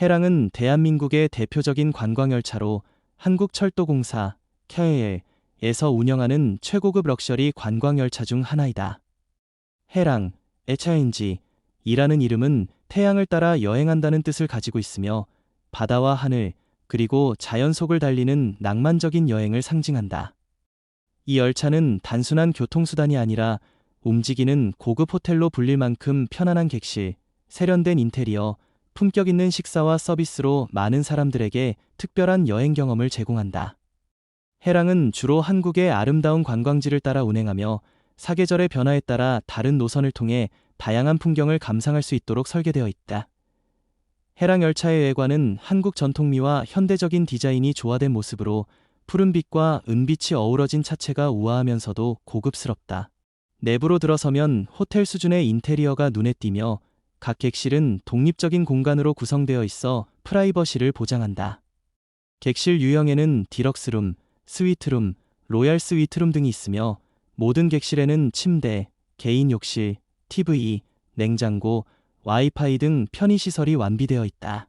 해랑은 대한민국의 대표적인 관광열차로 한국철도공사, KL에서 운영하는 최고급 럭셔리 관광열차 중 하나이다. 해랑, 에차엔지, 이라는 이름은 태양을 따라 여행한다는 뜻을 가지고 있으며 바다와 하늘, 그리고 자연 속을 달리는 낭만적인 여행을 상징한다. 이 열차는 단순한 교통수단이 아니라 움직이는 고급 호텔로 불릴 만큼 편안한 객실, 세련된 인테리어, 품격 있는 식사와 서비스로 많은 사람들에게 특별한 여행 경험을 제공한다. 해랑은 주로 한국의 아름다운 관광지를 따라 운행하며 사계절의 변화에 따라 다른 노선을 통해 다양한 풍경을 감상할 수 있도록 설계되어 있다. 해랑 열차의 외관은 한국 전통미와 현대적인 디자인이 조화된 모습으로 푸른빛과 은빛이 어우러진 차체가 우아하면서도 고급스럽다. 내부로 들어서면 호텔 수준의 인테리어가 눈에 띄며 각 객실은 독립적인 공간으로 구성되어 있어 프라이버시를 보장한다. 객실 유형에는 디럭스룸, 스위트룸, 로얄 스위트룸 등이 있으며 모든 객실에는 침대, 개인 욕실, TV, 냉장고, 와이파이 등 편의시설이 완비되어 있다.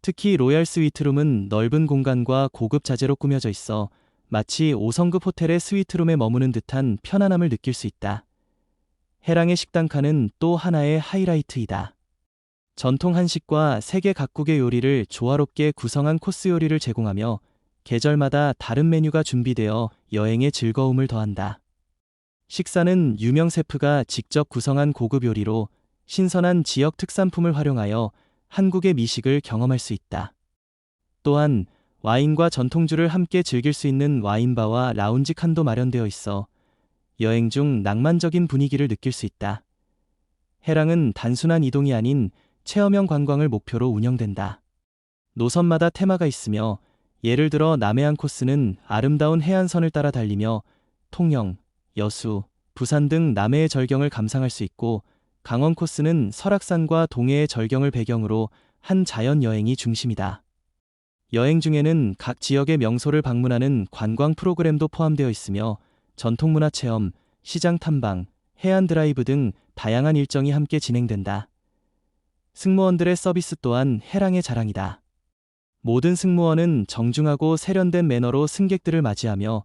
특히 로얄 스위트룸은 넓은 공간과 고급 자재로 꾸며져 있어 마치 5성급 호텔의 스위트룸에 머무는 듯한 편안함을 느낄 수 있다. 해랑의 식당 칸은 또 하나의 하이라이트이다. 전통 한식과 세계 각국의 요리를 조화롭게 구성한 코스 요리를 제공하며 계절마다 다른 메뉴가 준비되어 여행의 즐거움을 더한다. 식사는 유명 셰프가 직접 구성한 고급 요리로 신선한 지역 특산품을 활용하여 한국의 미식을 경험할 수 있다. 또한 와인과 전통주를 함께 즐길 수 있는 와인바와 라운지 칸도 마련되어 있어 여행 중 낭만적인 분위기를 느낄 수 있다. 해랑은 단순한 이동이 아닌 체험형 관광을 목표로 운영된다. 노선마다 테마가 있으며 예를 들어 남해안 코스는 아름다운 해안선을 따라 달리며 통영, 여수, 부산 등 남해의 절경을 감상할 수 있고 강원 코스는 설악산과 동해의 절경을 배경으로 한 자연 여행이 중심이다. 여행 중에는 각 지역의 명소를 방문하는 관광 프로그램도 포함되어 있으며 전통문화 체험, 시장 탐방, 해안 드라이브 등 다양한 일정이 함께 진행된다. 승무원들의 서비스 또한 해랑의 자랑이다. 모든 승무원은 정중하고 세련된 매너로 승객들을 맞이하며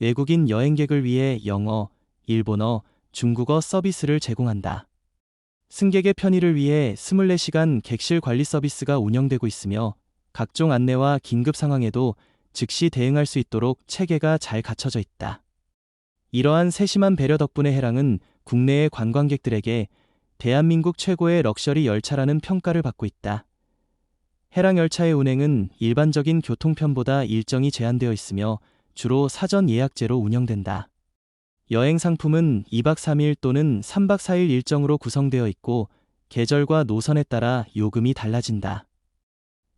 외국인 여행객을 위해 영어, 일본어, 중국어 서비스를 제공한다. 승객의 편의를 위해 24시간 객실 관리 서비스가 운영되고 있으며 각종 안내와 긴급 상황에도 즉시 대응할 수 있도록 체계가 잘 갖춰져 있다. 이러한 세심한 배려 덕분에 해랑은 국내의 관광객들에게 대한민국 최고의 럭셔리 열차라는 평가를 받고 있다. 해랑 열차의 운행은 일반적인 교통편보다 일정이 제한되어 있으며 주로 사전 예약제로 운영된다. 여행 상품은 2박 3일 또는 3박 4일 일정으로 구성되어 있고 계절과 노선에 따라 요금이 달라진다.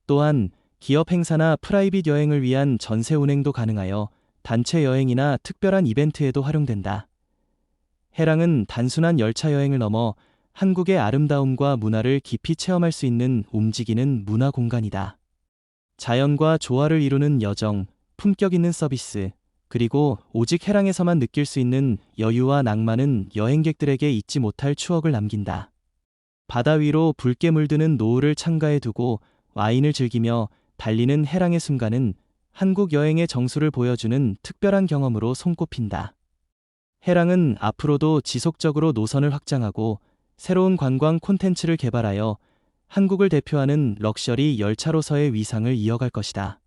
또한 기업 행사나 프라이빗 여행을 위한 전세 운행도 가능하여 단체 여행이나 특별한 이벤트에도 활용된다. 해랑은 단순한 열차 여행을 넘어 한국의 아름다움과 문화를 깊이 체험할 수 있는 움직이는 문화 공간이다. 자연과 조화를 이루는 여정, 품격 있는 서비스, 그리고 오직 해랑에서만 느낄 수 있는 여유와 낭만은 여행객들에게 잊지 못할 추억을 남긴다. 바다 위로 붉게 물드는 노을을 창가에 두고 와인을 즐기며 달리는 해랑의 순간은 한국 여행의 정수를 보여주는 특별한 경험으로 손꼽힌다. 해랑은 앞으로도 지속적으로 노선을 확장하고 새로운 관광 콘텐츠를 개발하여 한국을 대표하는 럭셔리 열차로서의 위상을 이어갈 것이다.